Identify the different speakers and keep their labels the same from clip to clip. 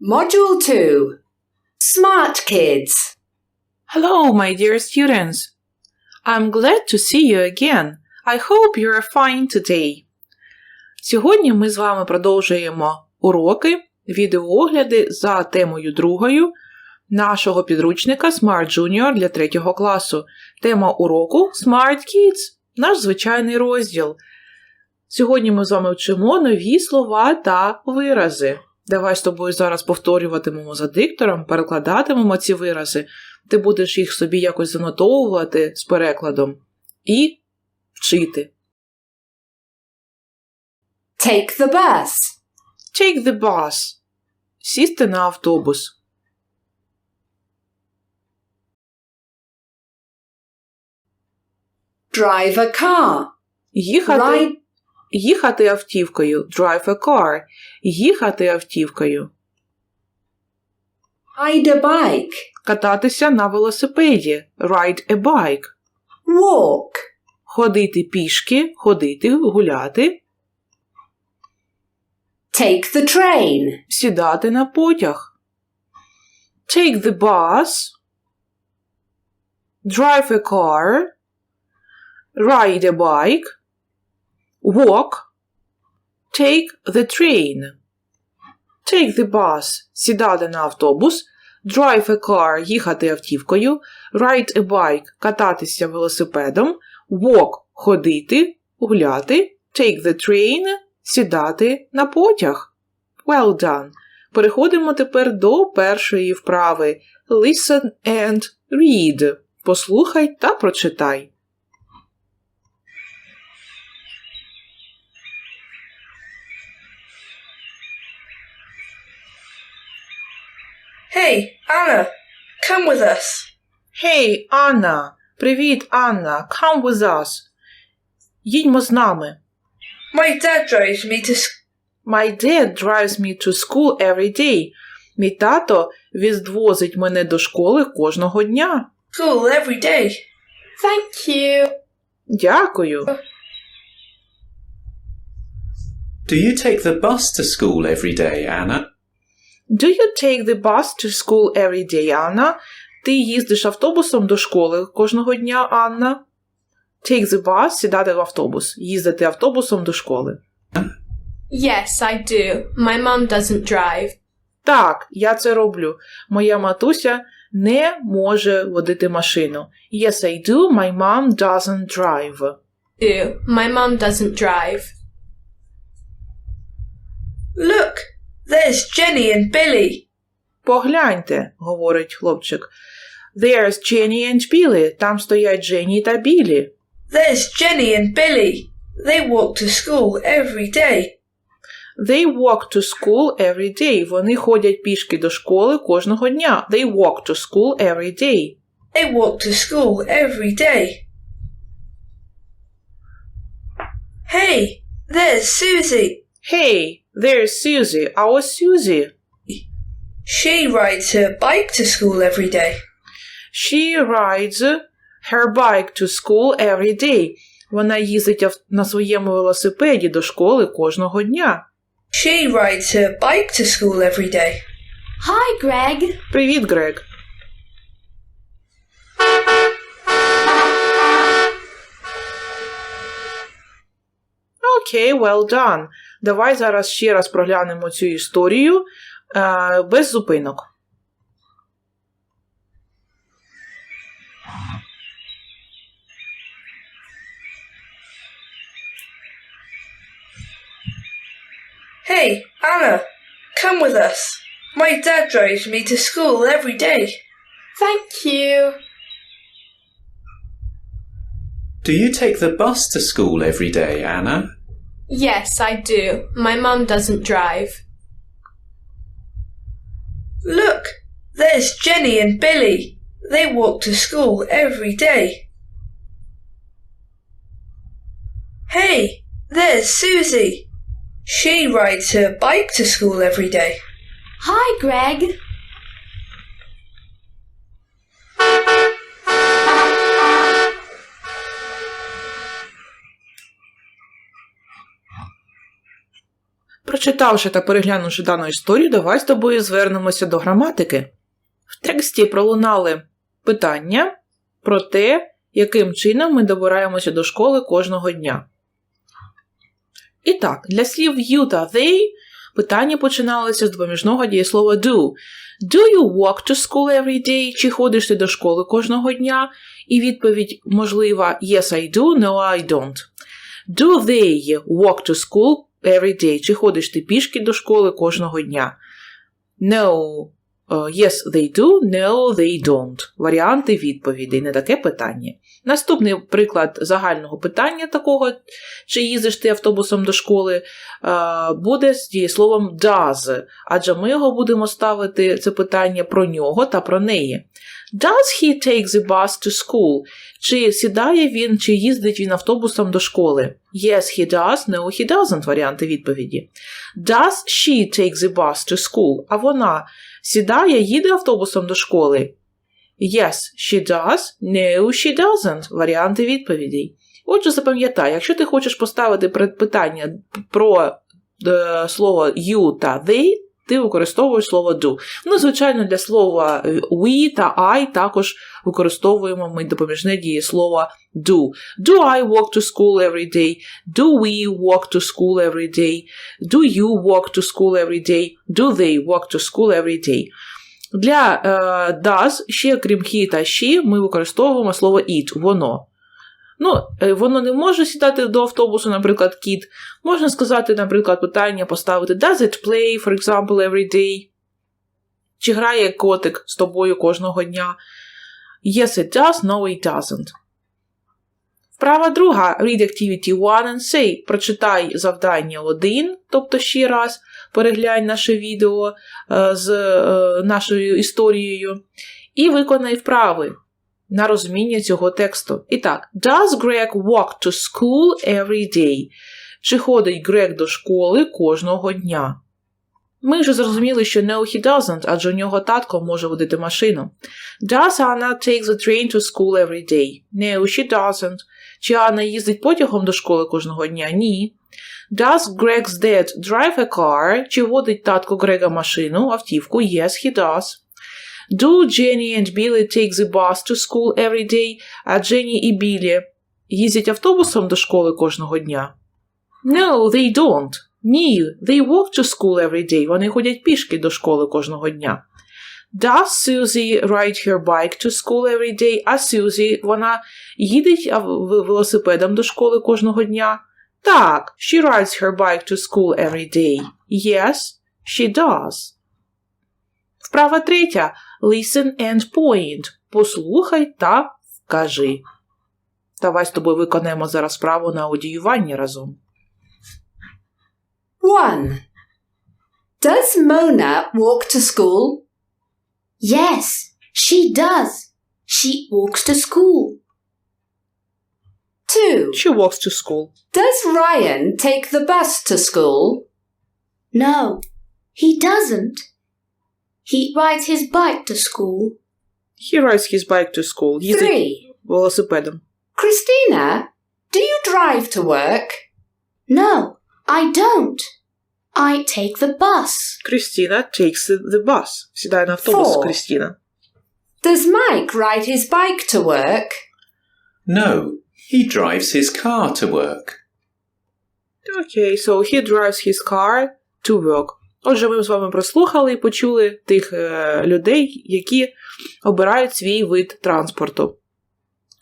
Speaker 1: Module 2 Smart Kids.
Speaker 2: Hello, my dear students. I'm glad to see you again. I hope you are fine today. Сьогодні ми з вами продовжуємо уроки, відеоогляди за темою другою нашого підручника Smart Junior для 3 класу. Тема уроку Smart Kids, наш звичайний розділ. Сьогодні ми з вами вчимо нові слова та вирази. Давай з тобою зараз повторюватимемо за диктором, перекладатимемо ці вирази. Ти будеш їх собі якось занотовувати з перекладом і вчити.
Speaker 1: Take the bus.
Speaker 2: Take the bus. Сісти на автобус.
Speaker 1: Drive a car.
Speaker 2: Їхати,
Speaker 1: Ride,
Speaker 2: їхати автівкою. Drive a car. Їхати автівкою.
Speaker 1: ride a bike.
Speaker 2: Кататися на велосипеді. Ride a bike.
Speaker 1: Walk.
Speaker 2: Ходити пішки, ходити, гуляти.
Speaker 1: Take the train.
Speaker 2: Сідати на потяг. Take the bus. Drive a car. Ride a bike. Walk. Take the train. Take the bus. Сідати на автобус. Drive a car. Їхати автівкою. Ride a bike. Кататися велосипедом. Walk. Ходити, гуляти. Take the train. Сідати на потяг. Well done. Переходимо тепер до першої вправи. Listen and read. Послухай та прочитай.
Speaker 3: Hey, Anna, come with us.
Speaker 2: Hey, Анна! Привіт, Анна! Come with us. Їдьмо з нами.
Speaker 3: My dad drives me to school.
Speaker 2: My dad drives me to school every day. Мій тато відвозить мене до школи кожного дня.
Speaker 3: every day.
Speaker 1: Thank you.
Speaker 2: Дякую.
Speaker 4: Do you take the bus to school every day, Anna?
Speaker 2: Do you take the bus to school every day, Анна? Ти їздиш автобусом до школи кожного дня, Анна? Take the bus – сідати в автобус. Їздити автобусом до школи.
Speaker 5: Yes, I do. My mum doesn't drive.
Speaker 2: Так, я це роблю. Моя матуся не може водити машину. Yes, I do. My mom doesn't drive.
Speaker 5: Do. My mum doesn't drive.
Speaker 3: Look, there's Jenny and Billy.
Speaker 2: Погляньте, говорить хлопчик. There's Jenny and Billy. Там стоять Дженні та Білі.
Speaker 3: There's Jenny and Billy. They walk to school every day.
Speaker 2: They walk to school every day. Вони ходять пішки до школи кожного дня. They walk to school every day.
Speaker 3: They walk to school every day. Hey, there's Susie.
Speaker 2: Hey, there's Susie. Our Susie.
Speaker 3: She rides her bike to school every day.
Speaker 2: She rides her bike to school every day. Вона їздить ав- на своєму велосипеді до школи кожного дня.
Speaker 3: She rides her bike to school every day.
Speaker 5: Hi, Greg.
Speaker 2: Привіт, Грег. Окей, well done. Давай зараз ще раз проглянемо цю історію е, без зупинок.
Speaker 3: Hey, Anna, come with us. My dad drives me to school every day.
Speaker 5: Thank you.
Speaker 4: Do you take the bus to school every day, Anna?
Speaker 5: Yes, I do. My mum doesn't drive.
Speaker 3: Look, there's Jenny and Billy. They walk to school every day. Hey, there's Susie. She rides her bike to school every day.
Speaker 5: Hi, Greg.
Speaker 2: Прочитавши та переглянувши дану історію, давай з тобою звернемося до граматики. В тексті пролунали питання про те, яким чином ми добираємося до школи кожного дня. І так, для слів you та they питання починалося з допоміжного дієслова do. Do you walk to school every day? Чи ходиш ти до школи кожного дня? І відповідь можлива Yes, I do, no, I don't. Do they walk to school every day? Чи ходиш ти пішки до школи кожного дня? No. Е, Yes, they do, no, they don't. Варіанти відповідей, не таке питання. Наступний приклад загального питання такого, чи їздиш ти автобусом до школи, е, буде з дієсловом does, адже ми його будемо ставити це питання про нього та про неї. Does he take the bus to school? Чи сідає він, чи їздить він автобусом до школи? Yes, he does, no, he doesn't, варіанти відповіді. Does she take the bus to school? А вона сідає, їде автобусом до школи? Yes, she does, no, she doesn't, варіанти відповідей. Отже, запам'ятай, якщо ти хочеш поставити предпитання про е, слово you та they, ти використовуєш слово do. Ну, звичайно, для слова we та I також використовуємо ми допоміжне дієслово do. Do I walk to school every day? Do we walk to school every day? Do you walk to school every day? Do they walk to school every day? Для е, does, ще крім he та she, ми використовуємо слово it, воно. Ну, е, воно не може сідати до автобусу, наприклад, кіт. Можна сказати, наприклад, питання поставити Does it play, for example, every day? Чи грає котик з тобою кожного дня? Yes, it does, no, it doesn't. Вправа друга. Read activity 1 and say. Прочитай завдання 1, тобто ще раз переглянь наше відео е, з е, нашою історією. І виконай вправи на розуміння цього тексту. І так, Does Greg walk to school every day? Чи ходить Грег до школи кожного дня? Ми вже зрозуміли, що no, he doesn't, адже у нього татко може водити машину. Does Anna take the train to school every day? No, she doesn't. Чи Анна їздить потягом до школи кожного дня? Ні. Does Greg's dad drive a car? Чи водить татко Грега машину, автівку? Yes, he does. Do Jenny and Billy take the bus to school every day? А Дженні і Білі їздять автобусом до школи кожного дня? No, they don't. Ні, they walk to school every day. Вони ходять пішки до школи кожного дня. Does Susie ride her bike to school every day? А Susie, вона їде велосипедом до школи кожного дня? Так, she rides her bike to school every day. Yes, she does. Вправа третя. Listen and point. Послухай та вкажи. Давай з тобою виконаємо зараз справу на аудіювання разом.
Speaker 1: 1. Does Mona walk to school?
Speaker 6: Yes, she does. She walks to school.
Speaker 1: 2.
Speaker 2: She walks to school.
Speaker 1: Does Ryan take the bus to school?
Speaker 6: No, he doesn't. He rides his bike to school.
Speaker 2: He rides his bike to school. Їздить
Speaker 1: 3.
Speaker 2: велосипедом.
Speaker 1: Christina, do you drive to work?
Speaker 6: No, I don't. I take the bus.
Speaker 2: Christina takes the, the bus. Сідає на автобус
Speaker 1: Four.
Speaker 2: Christina.
Speaker 1: Does Mike ride his bike to work?
Speaker 4: No, he drives his car to work.
Speaker 2: Окей, so he drives his car to work. Отже, ми з вами прослухали і почули тих е, людей, які обирають свій вид транспорту.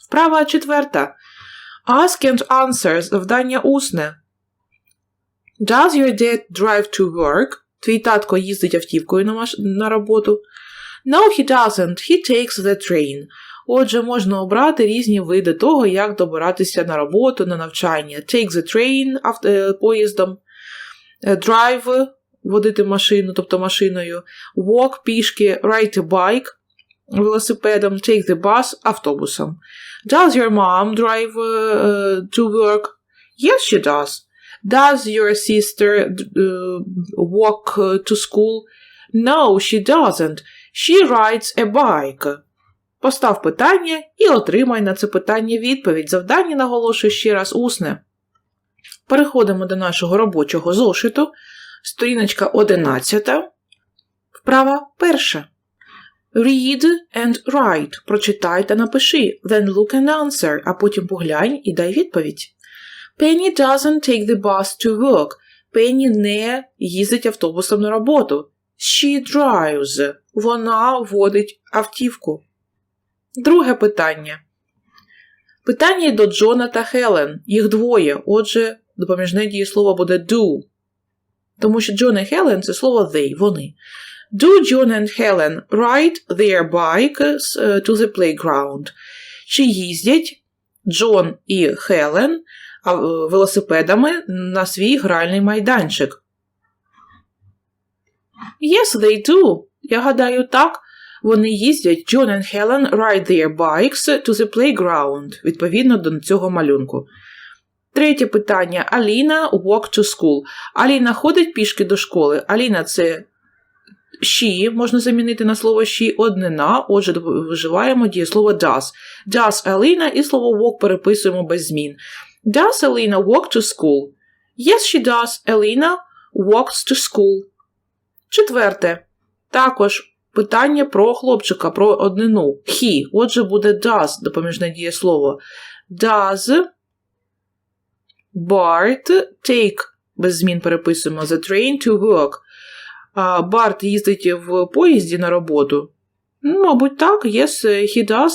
Speaker 2: Вправа четверта. Ask and answer. Завдання усне. Does your dad drive to work? Твій татко їздить автівкою на, маш... на роботу. No, he doesn't. He takes the train. Отже, можна обрати різні види того, як добиратися на роботу, на навчання. Take the train авто, е, поїздом, е, drive водити машину, тобто машиною, walk пішки, ride a bike велосипедом, take the bus автобусом. Does your mom drive е, to work? Yes, she does. Does your sister uh, walk uh, to school? No, she doesn't. She rides a bike. Постав питання і отримай на це питання відповідь. Завдання наголошую ще раз усне. Переходимо до нашого робочого зошиту. Сторіночка 11. Вправа перша. Read and write. Прочитай та напиши. Then look and answer. А потім поглянь і дай відповідь. Penny doesn't take the bus to work. Пенні не їздить автобусом на роботу. She drives. Вона водить автівку. Друге питання. Питання до Джона та Хелен. Їх двоє. Отже, допоміжне дієслово буде do. Тому що Джон і Хелен це слово they, вони. Do John and Helen ride their bikes е, to the playground? Чи їздять Джон і Хелен е, велосипедами на свій гральний майданчик? Yes, they do. Я гадаю, так. Вони їздять John and Helen ride their bikes to the playground, відповідно до цього малюнку. Третє питання. Аліна walk to school. Аліна ходить пішки до школи. Аліна це she, можна замінити на слово she, однина, отже, вживаємо дієслово does. Does Аліна і слово walk переписуємо без змін. Does Alina walk to school? Yes, she does. Alina walks to school. Четверте. Також питання про хлопчика, про однину. He. Отже, буде does, допоміжне дієслово. Does Bart take, без змін переписуємо, the train to work. Барт їздить в поїзді на роботу. Ну, Мабуть, так, yes, he does.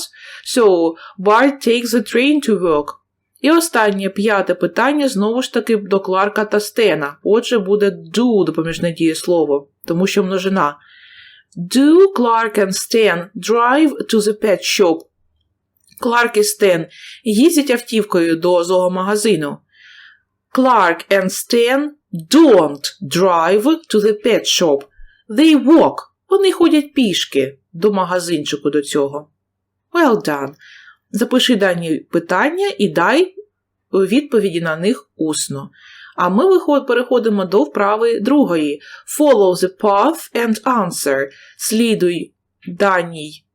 Speaker 2: So, Bart takes the train to work. І останнє п'яте питання знову ж таки до Кларка та Стена. Отже, буде do допоміжне дієслово, тому що множина. Do Clark and Stan drive to the pet shop? Кларк і Стен їздять автівкою до зоомагазину. Clark and Stan don't drive to the pet shop. They walk. Вони ходять пішки до магазинчику до цього. Well done. Запиши дані питання і дай відповіді на них усно. А ми переходимо до вправи другої. Follow the path and answer. Слідуй даній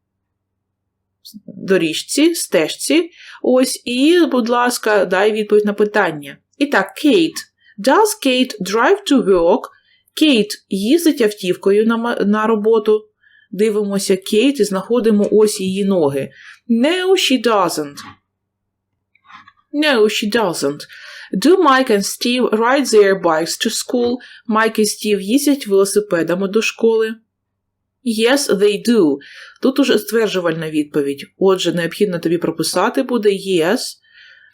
Speaker 2: доріжці, стежці. Ось, і, будь ласка, дай відповідь на питання. І так, Кейт. Does Kate drive to work? Кейт їздить автівкою на, на роботу. Дивимося Кейт і знаходимо ось її ноги. No, she doesn't. No, she doesn't. Do Mike and Steve ride their bikes to school? Майк і Стів їздять велосипедами до школи. Yes, they do. Тут уже стверджувальна відповідь. Отже, необхідно тобі прописати буде yes,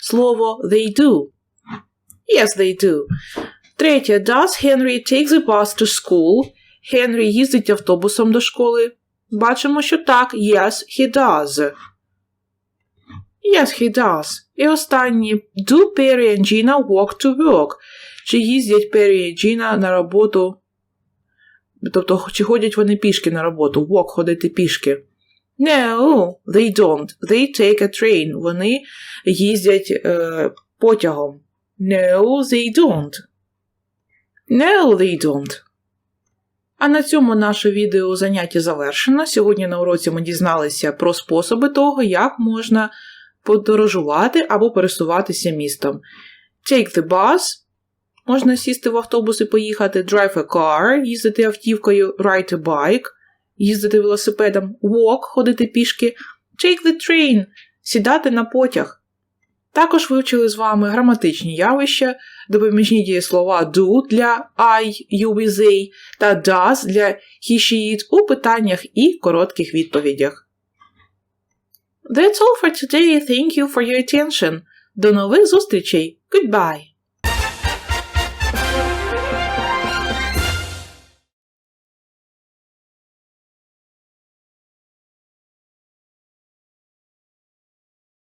Speaker 2: слово they do. Yes, they do. Третє. Does Henry take the bus to school? Генрі їздить автобусом до школи. Бачимо, що так. Yes, he does. Yes, he does. І останнє. Do Perry and Gina walk to work? Чи їздять Перрі і Джіна на роботу? Тобто, чи ходять вони пішки на роботу? Walk – ходити пішки. No, they don't. They take a train. Вони їздять е, потягом. No, they don't. No, they don't. А на цьому наше відео заняття завершено. Сьогодні на уроці ми дізналися про способи того, як можна подорожувати або пересуватися містом. Take the bus. Можна сісти в автобус і поїхати. Drive a car, їздити автівкою, ride a bike, їздити велосипедом, walk, ходити пішки, take the train, сідати на потяг. Також вивчили з вами граматичні явища, допоміжні дієслова do для I, you, we, they та does для he, she, it у питаннях і коротких відповідях. That's all for today. Thank you for your attention. До нових зустрічей. Goodbye.